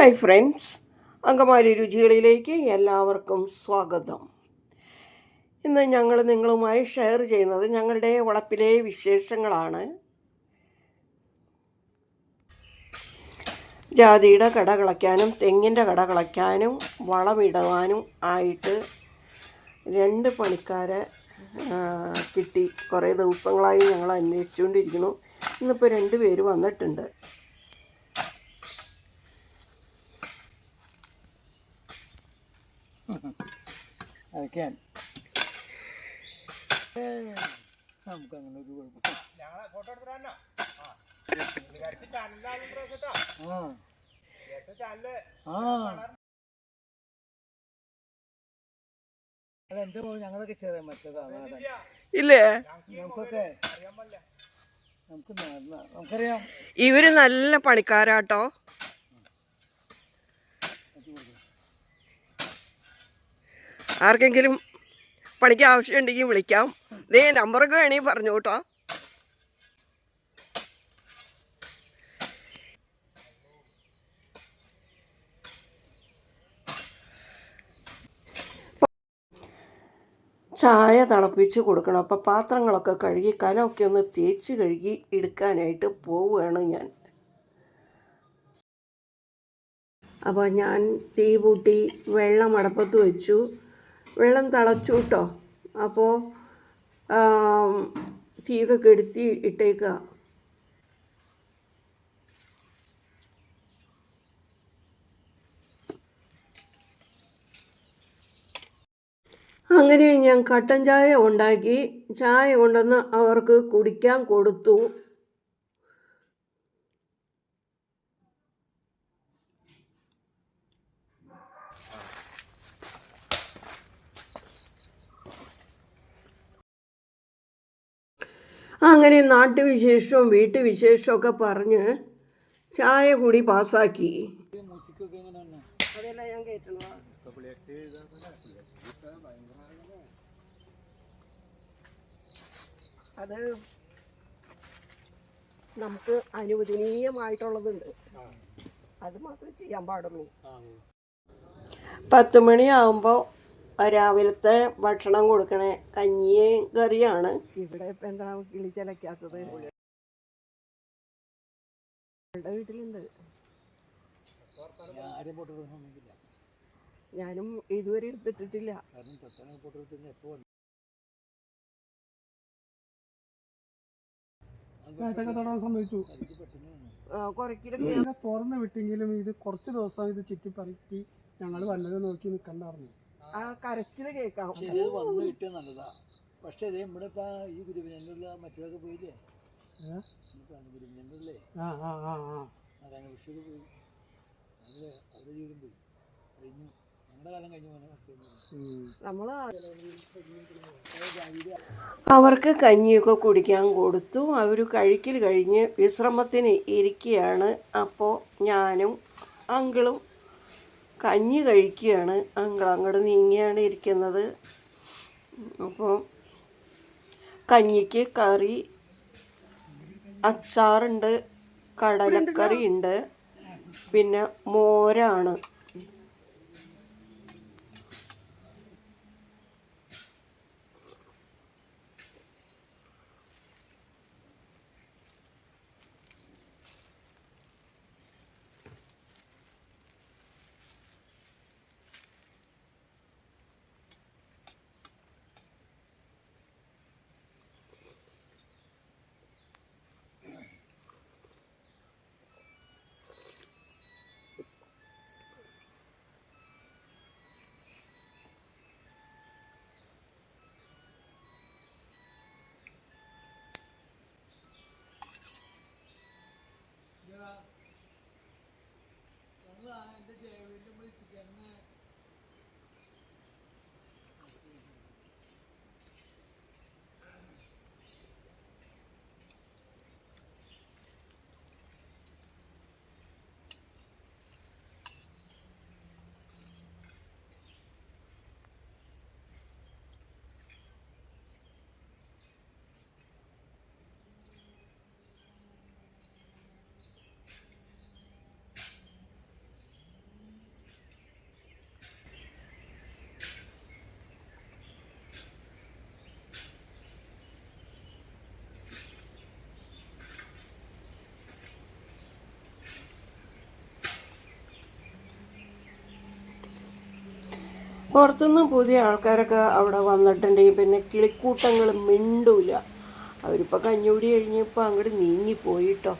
Hi friends Angamaly രുചികളിലേക്ക് എല്ലാവർക്കും സ്വാഗതം. ഇന്ന് ഞങ്ങൾ നിങ്ങളുമായി ഷെയർ ചെയ്യുന്നത് ഞങ്ങളുടെ വളപ്പിലെ വിശേഷങ്ങളാണ്. ജാതിയുടെ കട കളയ്ക്കാനും തെങ്ങിന്റെ കട കളയ്ക്കാനും വളമിടുവാനും ആയിട്ട് രണ്ട് പണിക്കാരെ കിട്ടി. കുറേ ദിവസങ്ങളായി ഞങ്ങൾ അന്വേഷിച്ചുകൊണ്ടിരിക്കുന്നു. ഇന്നിപ്പോൾ രണ്ട് പേര് വന്നിട്ടുണ്ട്. അതൊക്കെയാണ് നമുക്ക് അങ്ങനെ ഒരു കുഴപ്പം ആ. ആ. അല്ല എന്റെ മോൻ ഞങ്ങളൊക്കെ ചെറിയ മറ്റേതാണ്. ഇല്ലേ. നമുക്കൊക്കെ നമുക്ക് നമുക്കറിയാം. ഇവർ നല്ല പണിക്കാരാട്ടോ. ആർക്കെങ്കിലും പണിക്ക് ആവശ്യമുണ്ടെങ്കിൽ വിളിക്കാം. ദേ നമ്പറൊക്കെ വേണമെങ്കിൽ പറഞ്ഞു കേട്ടോ. ചായ തിളപ്പിച്ച് കൊടുക്കണം. അപ്പോൾ പാത്രങ്ങളൊക്കെ കഴുകി കലമൊക്കെ ഒന്ന് തേച്ച് കഴുകി എടുക്കാനായിട്ട് പോവുകയാണ് ഞാൻ. അപ്പോൾ ഞാൻ തീ പൂട്ടി വെള്ളം അടപ്പത്ത് വെച്ചു. വെള്ളം തിളച്ചു കേട്ടോ. അപ്പോൾ തീയൊക്കെ കെടുത്തി ഇട്ടേക്കുക അങ്ങനെ ഞാൻ കട്ടൻ ചായ ഉണ്ടാക്കി. ചായ കൊണ്ടുവന്ന് അവർക്ക് കുടിക്കാൻ കൊടുത്തു. അങ്ങനെ നാട്ടുവിശേഷവും വീട്ടുവിശേഷവും ഒക്കെ പറഞ്ഞ് ചായ കൂടി പാസ്സാക്കി. അത് നമുക്ക് അനുവദനീയമായിട്ടുള്ളതുണ്ട്. അത് മാത്രമേ ചെയ്യാൻ പാടുള്ളൂ. പത്ത് മണിയാകുമ്പോൾ രാവിലത്തെ ഭക്ഷണം കൊടുക്കണേ കഞ്ഞിയും കറിയാണ്. ഇവിടെ ഇപ്പം എന്താണ് കിളിച്ചലക്കാത്തത് അവളുടെ വീട്ടിലുണ്ട്. ഞാനും ഇതുവരെ എടുത്തിട്ടിട്ടില്ല. തുറന്ന് വിട്ടെങ്കിലും ഇത് കുറച്ച് ദിവസം ഇത് ചുറ്റിപ്പറക്കി ഞങ്ങൾ വല്ലതും നോക്കി നിൽക്കണ്ടായിരുന്നു ആ കരച്ചിൽ കേൾക്കാം. പക്ഷേ ഇത് വന്ന് കിട്ടിയ നല്ലതാ. പക്ഷെ ഇത് നമ്മുടെ ഇപ്പം ഈ ഗുരുവിനുള്ള മറ്റേതൊക്കെ പോയില്ലേ ഗുരുവിനല്ലേ നാരായണ കൃഷിയൊക്കെ പോയി. അവരുടെ ജീവിതം പോയി. കഴിഞ്ഞു. അവർക്ക് കഞ്ഞിയൊക്കെ കുടിക്കാൻ കൊടുത്തു. അവർ കഴിക്കൽ കഴിഞ്ഞ് വിശ്രമത്തിന് ഇരിക്കുകയാണ് അപ്പോൾ ഞാനും അങ്കിളും കഞ്ഞി കഴിക്കുകയാണ്. അങ്കിൾ അങ്ങോട്ട് നീങ്ങിയാണ് ഇരിക്കുന്നത്. അപ്പോൾ കഞ്ഞിക്ക് കറി അച്ചാറുണ്ട് കടലക്കറി ഉണ്ട്. പിന്നെ മോരാണ്. hermano. പുറത്തുനിന്ന് പുതിയ ആൾക്കാരൊക്കെ അവിടെ വന്നിട്ടുണ്ടെങ്കിൽ പിന്നെ കിളിക്കൂട്ടങ്ങൾ മിണ്ടൂല. അവരിപ്പോൾ കഞ്ഞൂടി കഴിഞ്ഞപ്പോൾ അങ്ങോട്ട് നീങ്ങിപ്പോയിട്ടോ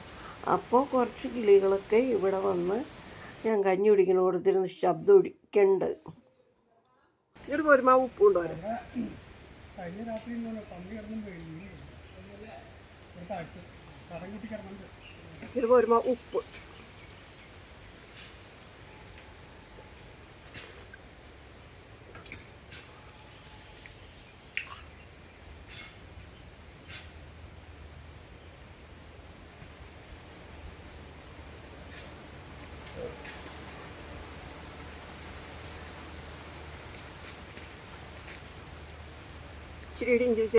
അപ്പോൾ കുറച്ച് കിളികളൊക്കെ ഇവിടെ വന്ന് ഞാൻ കഞ്ഞി കുടിക്കണ കൊടുത്തിരുന്ന് ശബ്ദം ഒടിക്കണ്ട്. ഇവിടെ പോരുമാ ഉപ്പുണ്ടോ കഴിഞ്ഞ രാത്രി ഉപ്പ്. ഇച്ചിരി ഇഞ്ചി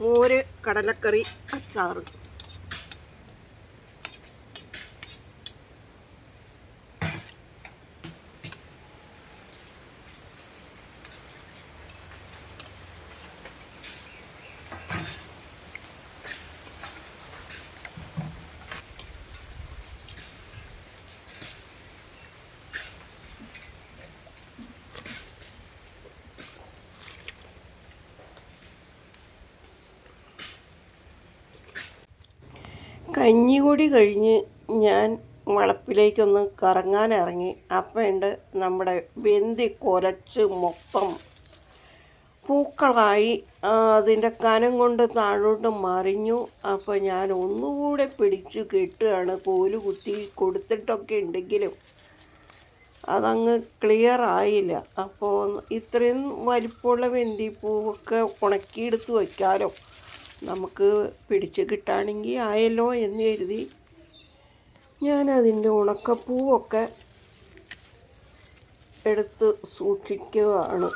മോര് കടലക്കറി അച്ചാറ്. കഞ്ഞികൂടി കഴിഞ്ഞ് ഞാൻ വളപ്പിലേക്കൊന്ന് കറങ്ങാനിറങ്ങി. ഇറങ്ങി അപ്പയുണ്ട് നമ്മുടെ വെന്തി കുലച്ച് മൊത്തം. പൂക്കളായി. അതിന്റെ കനം കൊണ്ട് താഴോട്ട് മറിഞ്ഞു. അപ്പോൾ ഞാൻ ഒന്നുകൂടെ പിടിച്ച് കെട്ടുകയാണ് കോൽ കുത്തി കൊടുത്തിട്ടൊക്കെ ഉണ്ടെങ്കിലും. അതങ്ങ് ക്ലിയർ ആയില്ല. അപ്പോൾ ഇത്രയും വലിപ്പമുള്ള വെന്തിപ്പൂവൊക്കെ ഉണക്കിയെടുത്ത് വയ്ക്കാലോ നമുക്ക് പിടിച്ച് കിട്ടുകയാണെങ്കിൽ ആയല്ലോ എന്ന് കരുതി ഞാൻ അതിന്റെ ഉണക്കപ്പൂവൊക്കെ എടുത്ത് സൂക്ഷിക്കുകയാണ്.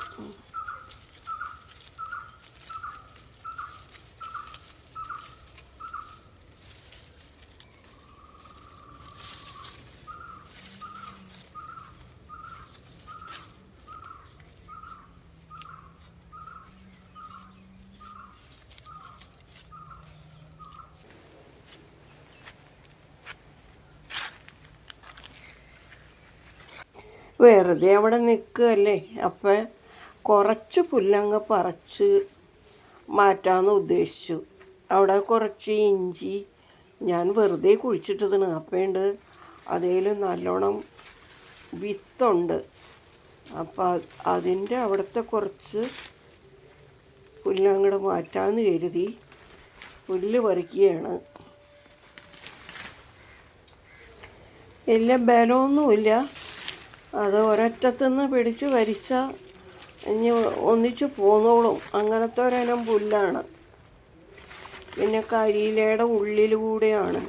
വെറുതെ അവിടെ നിൽക്കുകയല്ലേ? അപ്പം കുറച്ച് പുല്ലങ്ങ് പറിച്ച് മാറ്റാമെന്ന് ഉദ്ദേശിച്ചു. അവിടെ കുറച്ച് ഇഞ്ചി ഞാൻ വെറുതെ കുഴിച്ചിട്ടതാണ് അപ്പേണ്ട് അതിൽ നല്ലോണം വിത്തുണ്ട്. അപ്പം അതിന്റെ അവിടുത്തെ കുറച്ച് പുല്ലങ്ങട് മാറ്റാമെന്ന് കരുതി പുല്ല് പറിക്കുകയാണ്. വലിയ ബലമൊന്നുമില്ല. അത് ഒരറ്റത്തുനിന്ന് പിടിച്ച് വരിച്ച ഇനി ഒന്നിച്ച് പോന്നോളും. അങ്ങനത്തെ ഒരിനം പുല്ലാണ്. പിന്നെ കരിയിലയുടെ ഉള്ളിലൂടെയാണ്.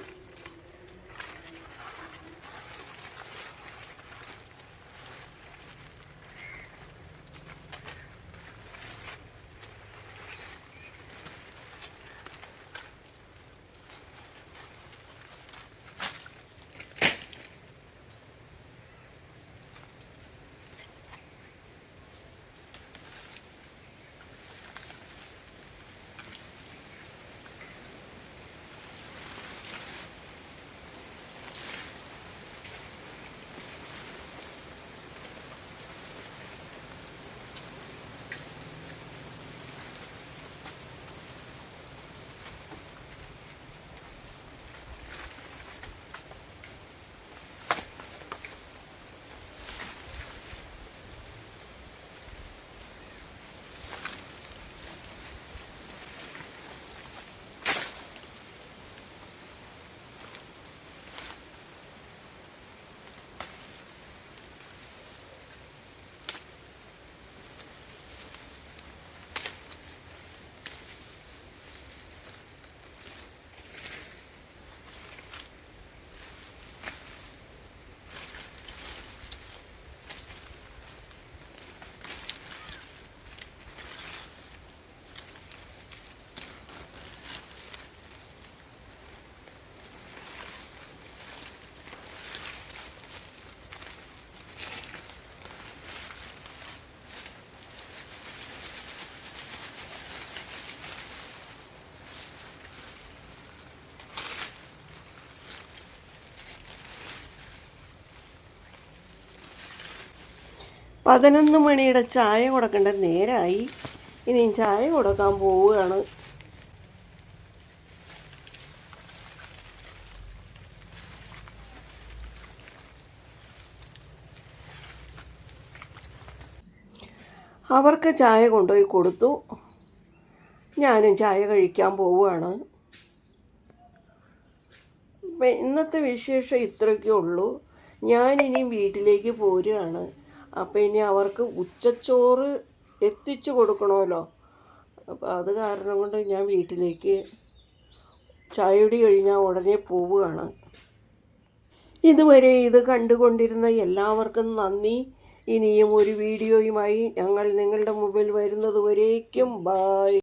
പതിനൊന്ന് മണിയുടെ ചായ കൊടുക്കേണ്ട നേരമായി ഇനി ചായ കൊടുക്കാൻ പോവുകയാണ്. അവർക്ക് ചായ കൊണ്ടുപോയി കൊടുത്തു. ഞാനും ചായ കഴിക്കാൻ പോവുകയാണ്. ഇന്നത്തെ വിശേഷം ഇത്രയൊക്കെ ഉള്ളൂ. ഞാനിനി വീട്ടിലേക്ക് പോരുകയാണ്. അപ്പം ഇനി അവർക്ക് ഉച്ചച്ചോറ് എത്തിച്ചു കൊടുക്കണമല്ലോ. അപ്പോൾ അത് കാരണം കൊണ്ട് ഞാൻ വീട്ടിലേക്ക് ചായയുടി കഴിഞ്ഞാൽ ഉടനെ പോവുകയാണ്. ഇതുവരെ ഇത് കണ്ടുകൊണ്ടിരുന്ന എല്ലാവർക്കും നന്ദി. ഇനിയും ഒരു വീഡിയോയുമായി ഞങ്ങൾ നിങ്ങളുടെ മുമ്പിൽ വരുന്നതുവരേക്കും. ബായ്